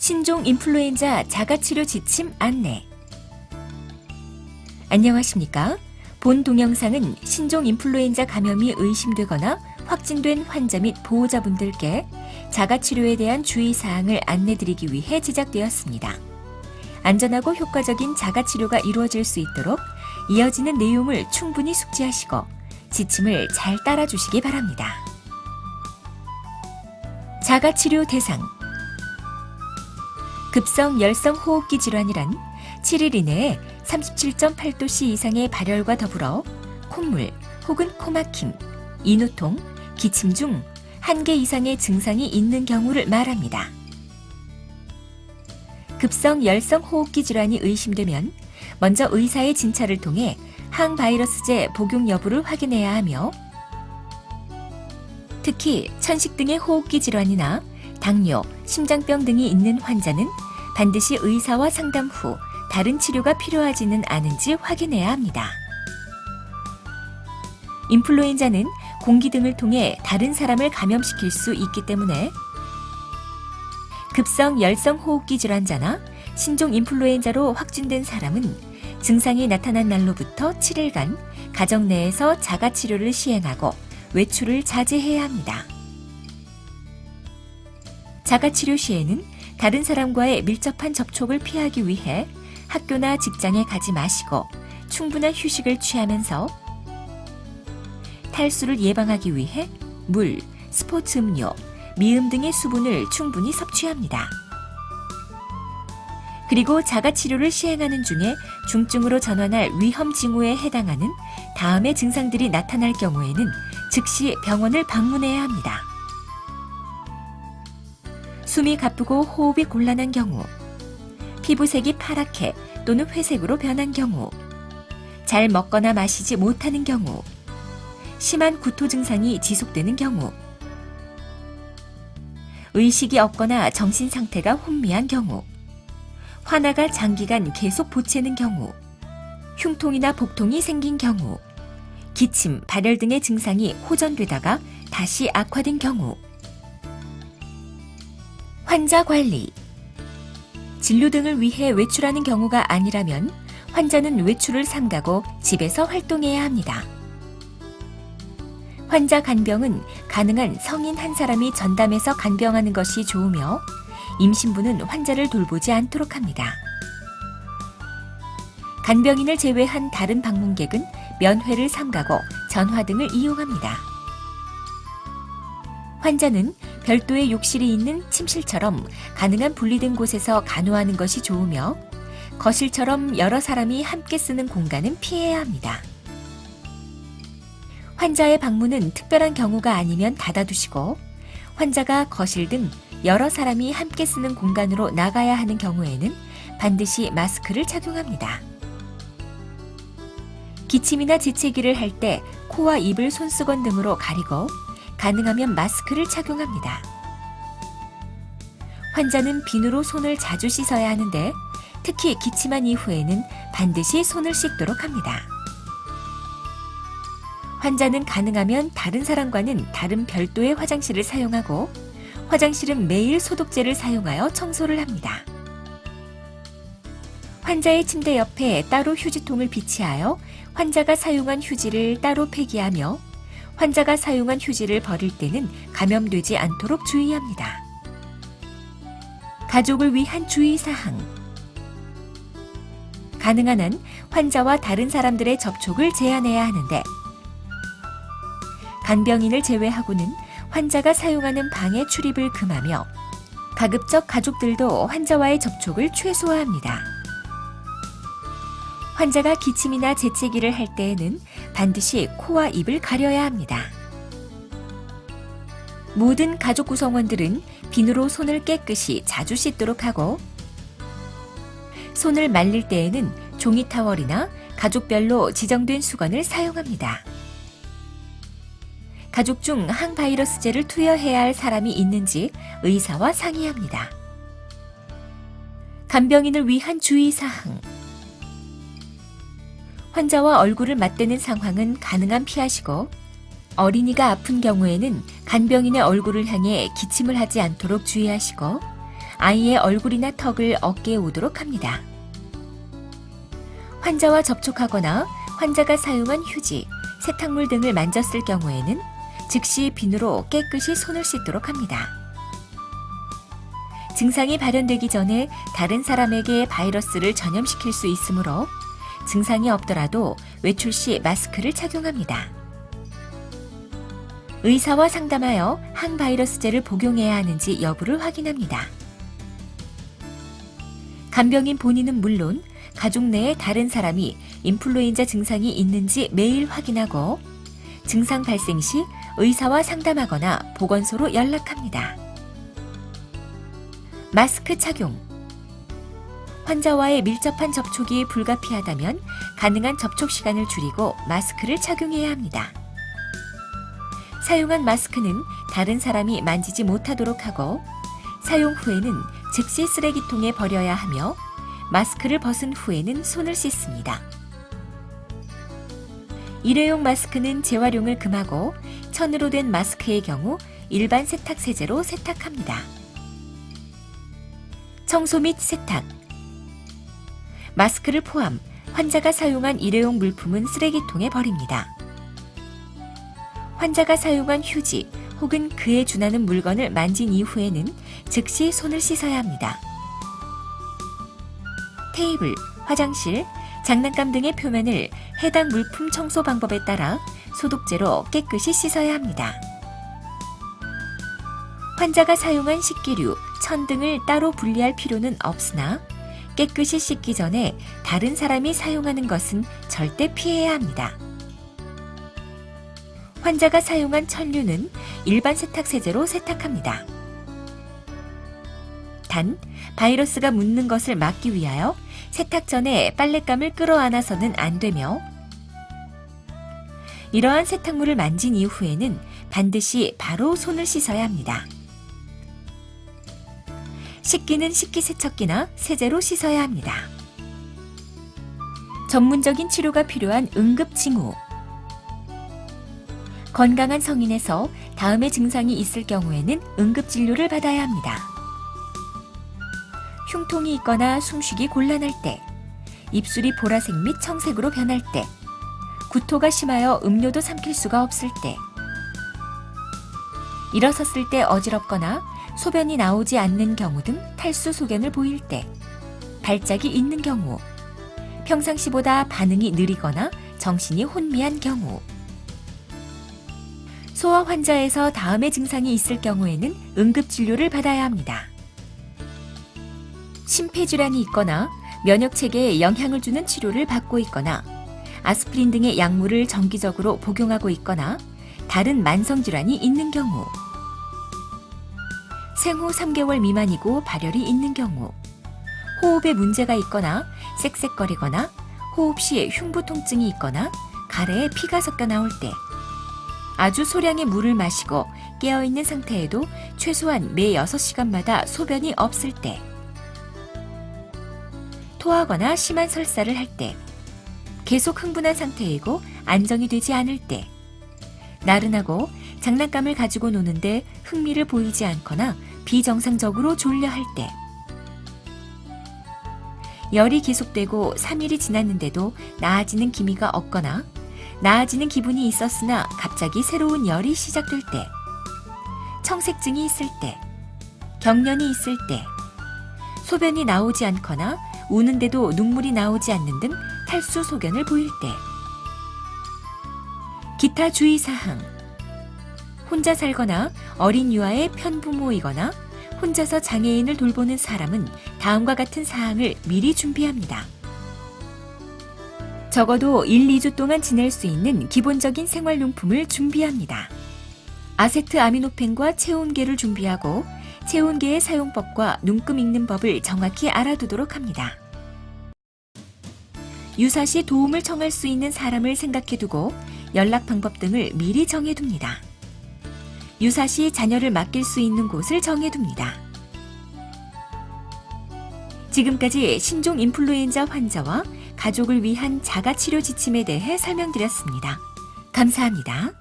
신종 인플루엔자 자가치료 지침 안내. 안녕하십니까? 본 동영상은 신종 인플루엔자 감염이 의심되거나 확진된 환자 및 보호자분들께 자가치료에 대한 주의사항을 안내드리기 위해 제작되었습니다. 안전하고 효과적인 자가치료가 이루어질 수 있도록 이어지는 내용을 충분히 숙지하시고 지침을 잘 따라주시기 바랍니다. 자가치료 대상 급성 열성 호흡기 질환이란 7일 이내에 37.8도씨 이상의 발열과 더불어 콧물 혹은 코막힘, 인후통, 기침 중 한 개 이상의 증상이 있는 경우를 말합니다. 급성 열성 호흡기 질환이 의심되면 먼저 의사의 진찰을 통해 항바이러스제 복용 여부를 확인해야 하며 특히 천식 등의 호흡기 질환이나 당뇨, 심장병 등이 있는 환자는 반드시 의사와 상담 후 다른 치료가 필요하지는 않은지 확인해야 합니다. 인플루엔자는 공기 등을 통해 다른 사람을 감염시킬 수 있기 때문에 급성 열성 호흡기 질환자나 신종 인플루엔자로 확진된 사람은 증상이 나타난 날로부터 7일간 가정 내에서 자가 치료를 시행하고 외출을 자제해야 합니다. 자가 치료 시에는 다른 사람과의 밀접한 접촉을 피하기 위해 학교나 직장에 가지 마시고 충분한 휴식을 취하면서 탈수를 예방하기 위해 물, 스포츠 음료, 미음 등의 수분을 충분히 섭취합니다. 그리고 자가 치료를 시행하는 중에 중증으로 전환할 위험 징후에 해당하는 다음의 증상들이 나타날 경우에는 즉시 병원을 방문해야 합니다. 숨이 가쁘고 호흡이 곤란한 경우, 피부색이 파랗게 또는 회색으로 변한 경우, 잘 먹거나 마시지 못하는 경우, 심한 구토 증상이 지속되는 경우, 의식이 없거나 정신 상태가 혼미한 경우, 화나가 장기간 계속 보채는 경우, 흉통이나 복통이 생긴 경우, 기침, 발열 등의 증상이 호전되다가 다시 악화된 경우, 환자 관리. 진료 등을 위해 외출하는 경우가 아니라면 환자는 외출을 삼가고 집에서 활동해야 합니다. 환자 간병은 가능한 성인 한 사람이 전담해서 간병하는 것이 좋으며 임신부는 환자를 돌보지 않도록 합니다. 간병인을 제외한 다른 방문객은 면회를 삼가고 전화 등을 이용합니다. 환자는 별도의 욕실이 있는 침실처럼 가능한 분리된 곳에서 간호하는 것이 좋으며 거실처럼 여러 사람이 함께 쓰는 공간은 피해야 합니다. 환자의 방문은 특별한 경우가 아니면 닫아두시고 환자가 거실 등 여러 사람이 함께 쓰는 공간으로 나가야 하는 경우에는 반드시 마스크를 착용합니다. 기침이나 재채기를 할 때 코와 입을 손수건 등으로 가리고 가능하면 마스크를 착용합니다. 환자는 비누로 손을 자주 씻어야 하는데 특히 기침한 이후에는 반드시 손을 씻도록 합니다. 환자는 가능하면 다른 사람과는 다른 별도의 화장실을 사용하고 화장실은 매일 소독제를 사용하여 청소를 합니다. 환자의 침대 옆에 따로 휴지통을 비치하여 환자가 사용한 휴지를 따로 폐기하며 환자가 사용한 휴지를 버릴 때는 감염되지 않도록 주의합니다. 가족을 위한 주의사항. 가능한 한 환자와 다른 사람들의 접촉을 제한해야 하는데, 간병인을 제외하고는 환자가 사용하는 방의 출입을 금하며, 가급적 가족들도 환자와의 접촉을 최소화합니다. 환자가 기침이나 재채기를 할 때에는 반드시 코와 입을 가려야 합니다. 모든 가족 구성원들은 비누로 손을 깨끗이 자주 씻도록 하고 손을 말릴 때에는 종이 타월이나 가족별로 지정된 수건을 사용합니다. 가족 중 항바이러스제를 투여해야 할 사람이 있는지 의사와 상의합니다. 간병인을 위한 주의사항 환자와 얼굴을 맞대는 상황은 가능한 피하시고 어린이가 아픈 경우에는 간병인의 얼굴을 향해 기침을 하지 않도록 주의하시고 아이의 얼굴이나 턱을 어깨에 오도록 합니다. 환자와 접촉하거나 환자가 사용한 휴지, 세탁물 등을 만졌을 경우에는 즉시 비누로 깨끗이 손을 씻도록 합니다. 증상이 발현되기 전에 다른 사람에게 바이러스를 전염시킬 수 있으므로 증상이 없더라도 외출 시 마스크를 착용합니다. 의사와 상담하여 항바이러스제를 복용해야 하는지 여부를 확인합니다. 간병인 본인은 물론 가족 내에 다른 사람이 인플루엔자 증상이 있는지 매일 확인하고 증상 발생 시 의사와 상담하거나 보건소로 연락합니다. 마스크 착용. 환자와의 밀접한 접촉이 불가피하다면 가능한 접촉 시간을 줄이고 마스크를 착용해야 합니다. 사용한 마스크는 다른 사람이 만지지 못하도록 하고 사용 후에는 즉시 쓰레기통에 버려야 하며 마스크를 벗은 후에는 손을 씻습니다. 일회용 마스크는 재활용을 금하고 천으로 된 마스크의 경우 일반 세탁 세제로 세탁합니다. 청소 및 세탁 마스크를 포함 환자가 사용한 일회용 물품은 쓰레기통에 버립니다. 환자가 사용한 휴지 혹은 그에 준하는 물건을 만진 이후에는 즉시 손을 씻어야 합니다. 테이블, 화장실, 장난감 등의 표면을 해당 물품 청소 방법에 따라 소독제로 깨끗이 씻어야 합니다. 환자가 사용한 식기류, 천 등을 따로 분리할 필요는 없으나 깨끗이 씻기 전에 다른 사람이 사용하는 것은 절대 피해야 합니다. 환자가 사용한 천류는 일반 세탁세제로 세탁합니다. 단, 바이러스가 묻는 것을 막기 위하여 세탁 전에 빨랫감을 끌어안아서는 안 되며 이러한 세탁물을 만진 이후에는 반드시 바로 손을 씻어야 합니다. 씻기는 식기세척기나 세제로 씻어야 합니다. 전문적인 치료가 필요한 응급징후. 건강한 성인에서 다음의 증상이 있을 경우에는 응급진료를 받아야 합니다. 흉통이 있거나 숨쉬기 곤란할 때, 입술이 보라색 및 청색으로 변할 때, 구토가 심하여 음료도 삼킬 수가 없을 때, 일어섰을 때 어지럽거나 소변이 나오지 않는 경우 등 탈수 소견을 보일 때, 발작이 있는 경우, 평상시보다 반응이 느리거나 정신이 혼미한 경우, 소아 환자에서 다음의 증상이 있을 경우에는 응급 진료를 받아야 합니다. 심폐질환이 있거나 면역 체계에 영향을 주는 치료를 받고 있거나 아스피린 등의 약물을 정기적으로 복용하고 있거나 다른 만성 질환이 있는 경우 생후 3개월 미만이고 발열이 있는 경우 호흡에 문제가 있거나 쌕쌕거리거나 호흡 시에 흉부 통증이 있거나 가래에 피가 섞여 나올 때 아주 소량의 물을 마시고 깨어있는 상태에도 최소한 매 6시간마다 소변이 없을 때 토하거나 심한 설사를 할 때, 계속 흥분한 상태이고 안정이 되지 않을 때, 나른하고 장난감을 가지고 노는데 흥미를 보이지 않거나 비정상적으로 졸려 할 때, 열이 계속되고 3일이 지났는데도 나아지는 기미가 없거나 나아지는 기분이 있었으나 갑자기 새로운 열이 시작될 때, 청색증이 있을 때, 경련이 있을 때, 소변이 나오지 않거나 우는데도 눈물이 나오지 않는 등 탈수 소견을 보일 때. 기타 주의사항. 혼자 살거나 어린 유아의 편부모이거나 혼자서 장애인을 돌보는 사람은 다음과 같은 사항을 미리 준비합니다. 적어도 1, 2주 동안 지낼 수 있는 기본적인 생활용품을 준비합니다. 아세트 아미노펜과 체온계를 준비하고 체온계의 사용법과 눈금 읽는 법을 정확히 알아두도록 합니다. 유사시 도움을 청할 수 있는 사람을 생각해두고 연락 방법 등을 미리 정해둡니다. 유사시 자녀를 맡길 수 있는 곳을 정해둡니다. 지금까지 신종 인플루엔자 환자와 가족을 위한 자가치료 지침에 대해 설명드렸습니다. 감사합니다.